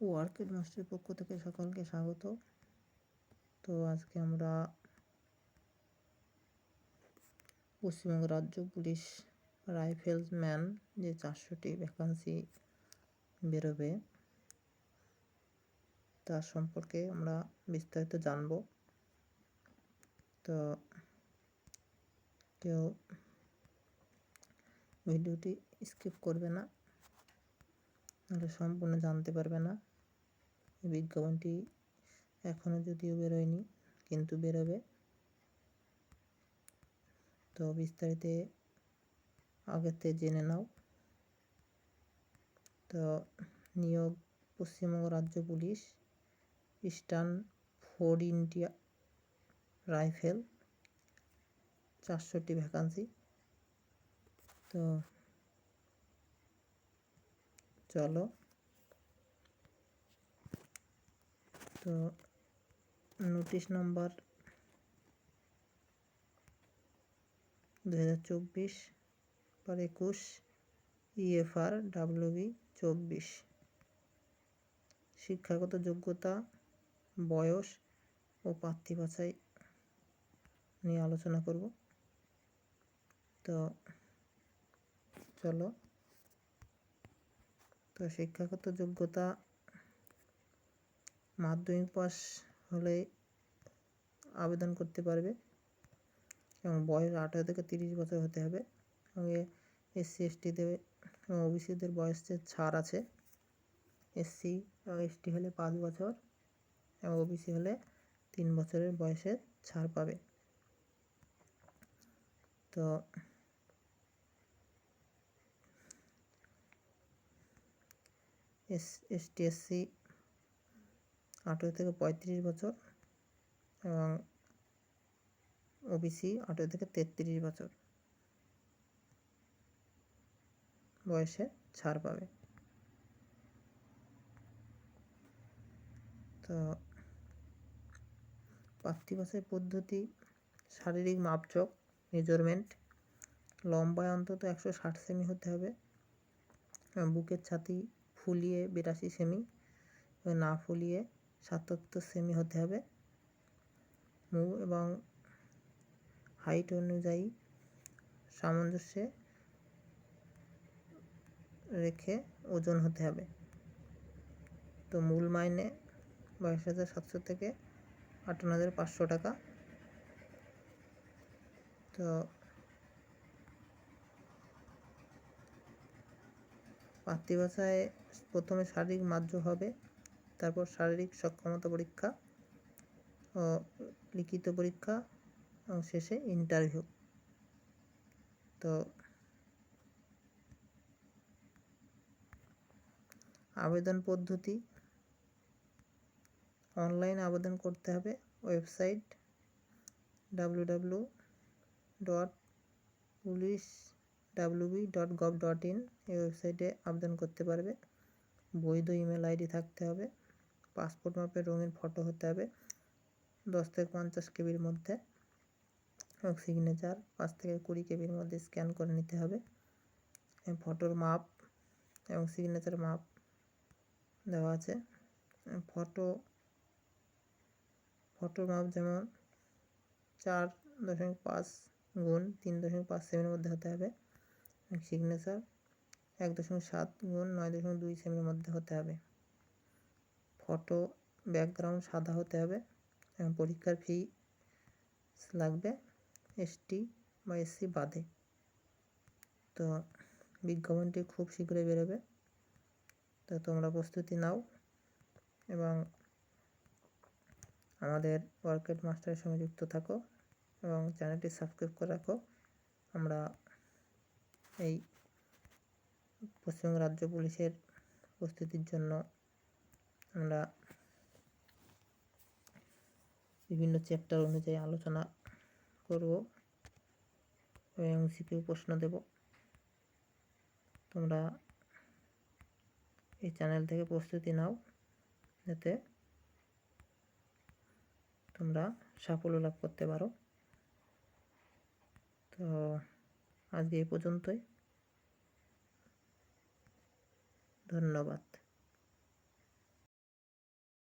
ওয়ার্কেট মাস্টারের পক্ষ থেকে সকলকে স্বাগত। তো আজকে আমরা পশ্চিমবঙ্গ রাজ্য পুলিশ রাইফেলসম্যান যে চারশোটি ভ্যাকান্সি বেরোবে, তার সম্পর্কে আমরা বিস্তারিত জানব। তো কেউ ভিডিওটি স্কিপ করবে না, নাহলে সম্পূর্ণ জানতে পারবে না। বিজ্ঞাপনটি এখনও যদিও বেরোয়নি, কিন্তু বেরোবে। তো বিস্তারিত থেকে জেনে নাও। তো নিয়োগ পশ্চিমবঙ্গ রাজ্য police, eastern ford India rifle, চারশোটি vacancy. তো চলো তো নোটিশ নাম্বার দু হাজার চব্বিশ, পর একুশ, ইএফআর, ডাব্লিউবি, চব্বিশ। শিক্ষাগত যোগ্যতা, বয়স ও প্রার্থী বাছাই নিয়ে আলোচনা করব। তো চলো। তো শিক্ষাগত যোগ্যতা মাধ্যমিক পাস হলে আবেদন করতে পারবে। এবং বয়স আঠারো থেকে তিরিশ বছর হতে হবে। এবং এসসি এসটিদের এবং ওবিসিদের বয়সের ছাড় আছে, এসসি এবং এসটি হলে পাঁচ বছর এবং ওবিসি হলে তিন বছরের বয়সের ছাড় পাবে। তো এস, এসটি, এসসি আঠেরো থেকে পঁয়ত্রিশ বছর এবং ওবিসি আঠেরো থেকে তেত্রিশ বছর বয়সে ছাড় পাবে। তো প্রার্থী বাছাই পদ্ধতি, শারীরিক মাপচক মেজারমেন্ট, লম্বায় অন্তত একশো ষাট সেমি হতে হবে। বুকের ছাতি ফুলিয়ে বিরাশি সেমি না ফুলিয়ে সাতাত্তর সেমি হতে হবে। মুখ এবং হাইট অনুযায়ী সামঞ্জস্যে রেখে ওজন হতে হবে। তো মূল মাইনে বাইশ হাজার সাতশো থেকে আটান্ন হাজার পাঁচশো টাকা। তো মাতৃভাষায় প্রথমে শারীরিক মার্য হবে। তারপর শারীরিক সক্ষমতা পরীক্ষা, ও লিখিত পরীক্ষা শেষে ইন্টারভিউ তো আবেদন পদ্ধতি অনলাইন আবেদন করতে হবে website W W dot police WB dot gov dot in এই ওয়েবসাইটে আবেদন করতে পারবে। বৈধ ইমেল আইডি থাকতে হবে। পাসপোর্ট মাপের রঙিন ফটো হতে হবে। দশ থেকে পঞ্চাশ কেবির মধ্যে এবং সিগনেচার পাঁচ থেকে কুড়ি কেবির মধ্যে স্ক্যান করে নিতে হবে। ফটোর মাপ এবং সিগনেচার মাপ দেওয়া আছে। ফটো ফটোর মাপ যেমন চার দশমিক পাঁচ গুণ তিন দশমিক পাঁচ সেমির মধ্যে হতে হবে। সিগনেচার এক দশমিক সাত গুণ নয় দশমিক দুই সেমির মধ্যে হতে হবে। ফটো ব্যাকগ্রাউন্ড সাদা হতে হবে, এবং পরীক্ষার ফি লাগবে এসটি বা এসসি বাদে। তো বিজ্ঞাপনটি খুব শীঘ্রই বেরোবে। তো তোমরা প্রস্তুতি নাও এবং আমাদের ওয়ার্কেট মাস্টারের সঙ্গে যুক্ত থাকো এবং চ্যানেলটি সাবস্ক্রাইব করে রাখো। আমরা এই পশ্চিমবঙ্গ রাজ্য পুলিশের প্রস্তুতির জন্য আমরা বিভিন্ন চ্যাপ্টার অনুযায়ী আলোচনা করব এবং সিকিউ প্রশ্ন দেব। তোমরা এই চ্যানেল থেকে প্রস্তুতি নাও, যাতে তোমরা সাফল্য লাভ করতে পারো। তো আজকে এই পর্যন্তই। ধন্যবাদ।